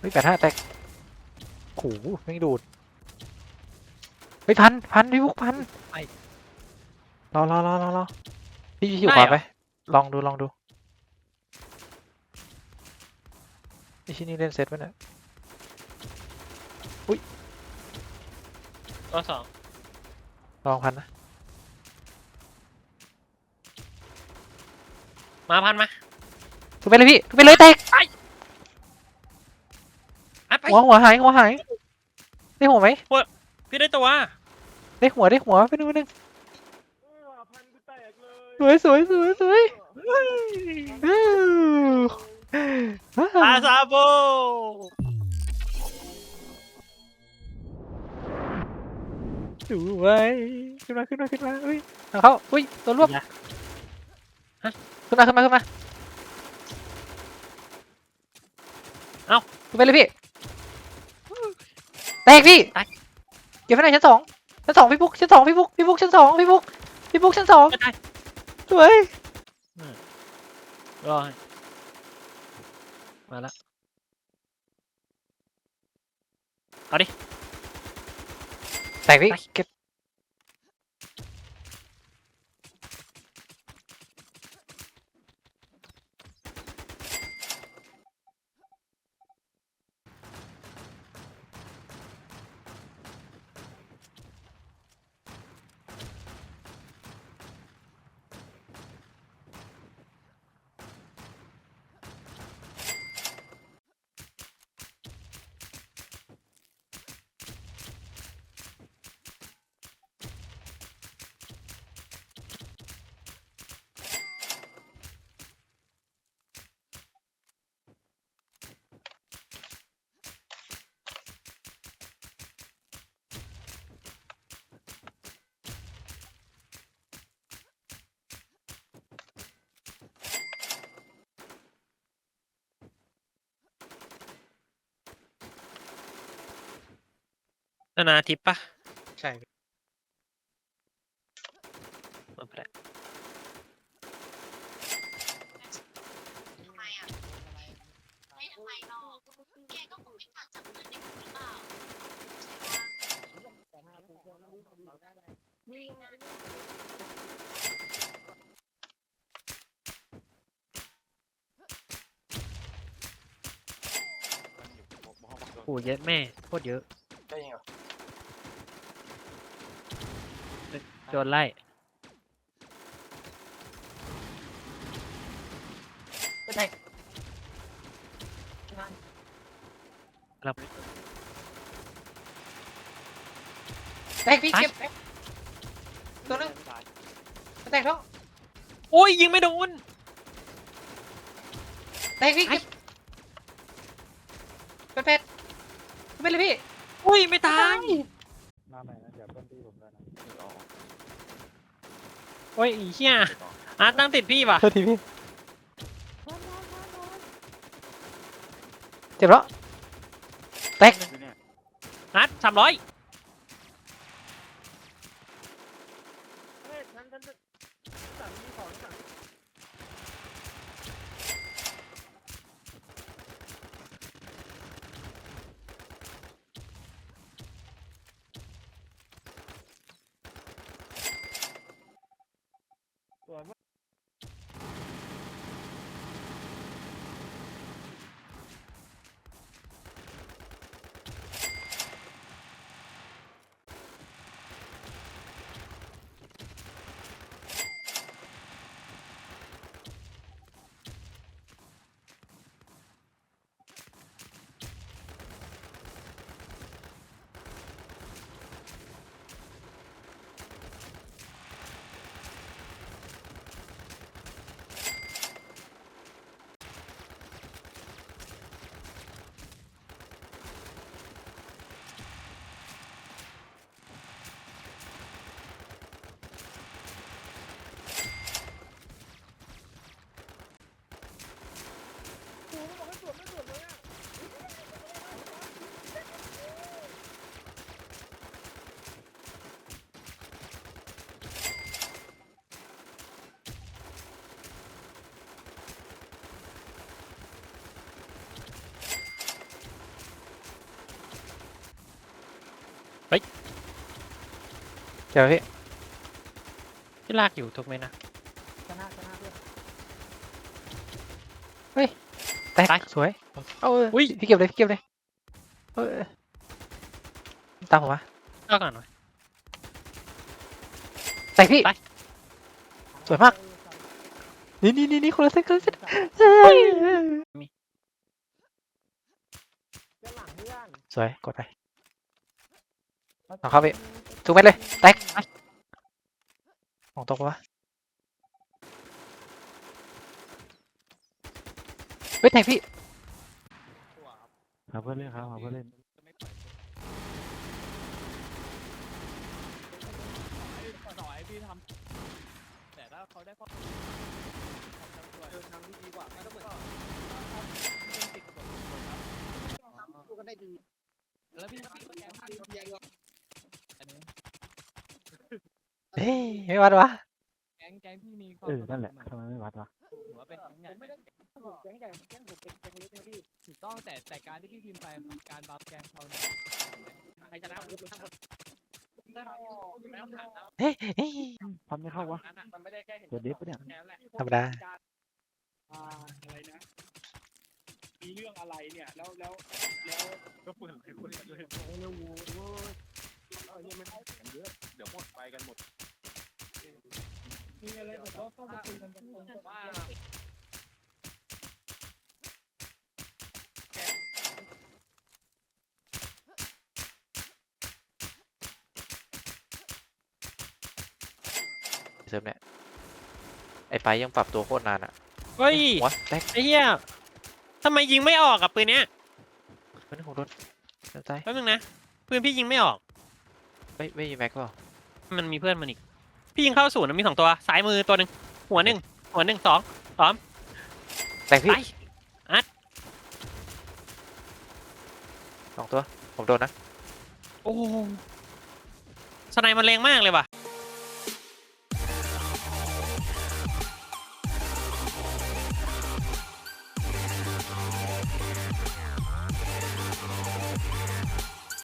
เฮ้ยแปดห้าแตกโอ้โหไม่งดูดเฮ้ยพันพันพี่บุ๊กพันไปรอรอรอรอรอพี่พี่อยู่ได้ขวาเหรอไป ลองดูลองดูไอ้ชิ้นนี้เล่นเซตไว้เนี่ยตัวสองลองพันนะ มาพันมาทุบไปเลยพี่ทุบไปเลยแตก อัดไปหัวหัวหายหัวหายได้หัวไหมพี่ได้ตัวได้หัวได้หัวไปดูนึงสวยสวยสวยสวยอื้ออาซาโบสวยขึ้นมาขึ้นมาขึ้นมาเฮ้ยเอาเข้าอุ้ยตัวรวบฮะขึ้นมาขึ้นมาขึ้นมาขึ้นไปเลยพี่ แตกพี่แตกเก็บไว้ไหนชั้นสองชั้นสองพี่บุ๊กชั้นสองพี่บุ๊กพี่บุ๊กชั้นสองพี่บุ๊กพี่บุ๊กชั้นสองไม่ได้สวยรอให้มาแล้วแตกพี่ไปเก็บ นานาทิปปะใช่มาไปแล้วทำไมอะไม่ทำไมหรอกแกก็คงไม่ต่างจากเพื่อนในกลุ่มหรือเปล่าใช่ปะโอ้เยอะแม่โคตรเยอะ ได้ยังเหรอ โดนไล่แตกรับแตกพี่เก็บตัวนึงแตกแล้วโอ้ยยิงไม่โดนแตกพี่เก็บเป็ดเป็ดเป็ดเลยพี่ อุ้ยไม่ตายมาใหม่นะเดี๋ยวเพื่อนพี่ผมด้วยนะโอ้ยอีเหี้ยอาร์ตนั่งติดพี่ป่ะ โทษทีพี่ เจ็บแล้ว แตก อาร์ตสามร้อย ส เฮ้ยเดี๋ยวพี่ที่ลากอยู่ถูกไหมนะชนะชนะเพื่อนแตกตายสวยเอาเอออุ๊ยพี่เก็บเลยพี่เก็บเลยเออตามผมมาก็ก่อนหน่อยแตกพี่ตายสวยมากนี่นี่นี่นี่คนละเส้นคนละเส้นมีด้านหลังเพื่อนสวยกดไป เอาเข้าไปทุกเม็ดเลย แตกมองตกปะวะเฮ้ยแตกพี่หาเพื่อนเล่นครับหาเพื่อนเล่นต่อไอพี่ทำแต่ถ้าเขาได้ข้อเดินทางที่ดีกว่าก็ต้องเปิดเป็นติดกับผมครับพูดกันได้ดีแล้วพี่พี่ก็แกงพี่อัน เฮ้ยไม่วัดวะแกงแกงพี่มีความเออนั่นแหละทำไมไม่วัดวะหัวเป็นแกงใหญ่ไม่ได้ผมแก๊งใหญ่แก๊งผมเป็นแก๊งเล็กนะพี่ถูกต้องแต่แต่การที่พี่พิมพ์ไปมันการบัฟแกงเขาเนี่ยใครชนะผมทั้งหมดได้ไม่ต้องถามแล้วเฮ้ยเฮ้ยพันไม่เข้าวะนั้นอะมันไม่ได้แค่เห็นเดี๋ยวดิฟปะเนี่ยแกงแหละธรรมดาอ่าอะไรนะมีเรื่องอะไรเนี่ยแล้วแล้วแล้วก็เปิดให้คนกันเลยโอ้เร็วโว้ยเอาเนี่ยมันเยอะเดี๋ยวหมดไปกันหมดมีอะไรผมก็ เข้ามาคุยกันตรงๆว่าเซิร์ฟเนี่ยไอ้ไปยังปรับตัวโคตรนานอะเฮ้ยหัวแตกไอ้เหี้ยทำไมยิงไม่ออกกับปืนเนี้ยเฮ้ยผมโดนเดี๋ยวตายแป๊บนึงนะ ปืนพี่ยิงไม่ออกไม่ไม่มีแม็กก็มันมีเพื่อนมันอีก พี่ยิงเข้าศูนย์มันมีสองตัวซ้ายมือตัวหนึ่งหัวหนึ่งหัวหนึ่งสองแตกพี่ไปสองตัว ผมโดนนะโอ้สไนมันแรงมากเลยว่ะ